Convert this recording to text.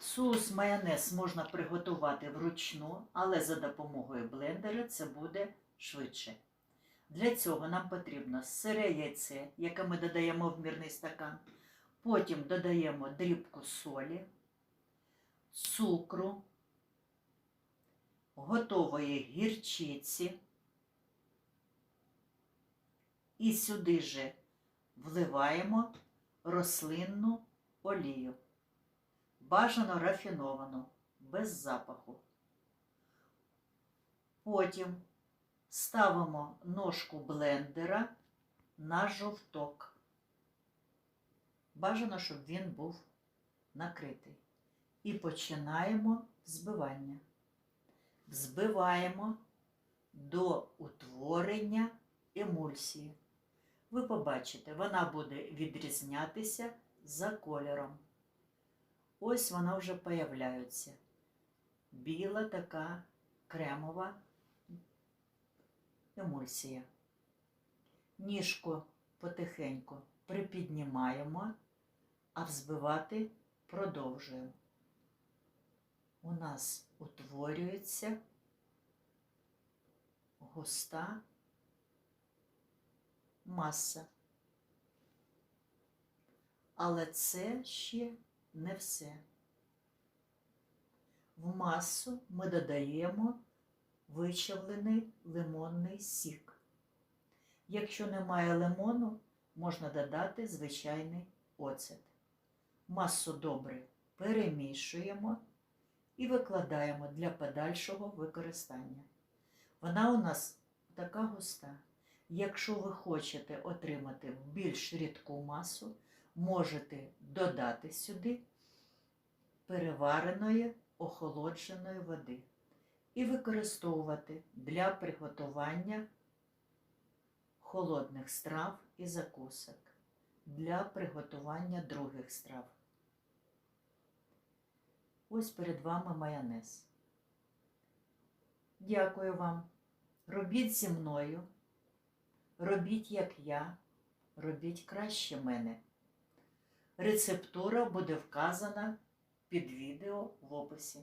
Соус майонез можна приготувати вручну, але за допомогою блендера це буде швидше. Для цього нам потрібно сире яйце, яке ми додаємо в мірний стакан. Потім додаємо дрібку солі, цукру, готової гірчиці. І сюди же вливаємо рослинну олію. Бажано рафіновану, без запаху. Потім ставимо ножку блендера на жовток. Бажано, щоб він був накритий. І починаємо взбивання. Взбиваємо до утворення емульсії. Ви побачите, вона буде відрізнятися за кольором. Ось вона вже появляється. Біла така кремова емульсія. Ніжку потихеньку припіднімаємо, а взбивати продовжуємо. У нас утворюється густа маса. Але це ще не все. В масу ми додаємо вичавлений лимонний сік. Якщо немає лимону, можна додати звичайний оцет. Масу добре перемішуємо і викладаємо для подальшого використання. Вона у нас така густа. Якщо ви хочете отримати більш рідку масу, можете додати сюди перевареної охолодженої води і використовувати для приготування холодних страв і закусок, для приготування других страв. Ось перед вами майонез. Дякую вам. Робіть зі мною. Робіть, як я, робіть краще мене. Рецептура буде вказана під відео в описі.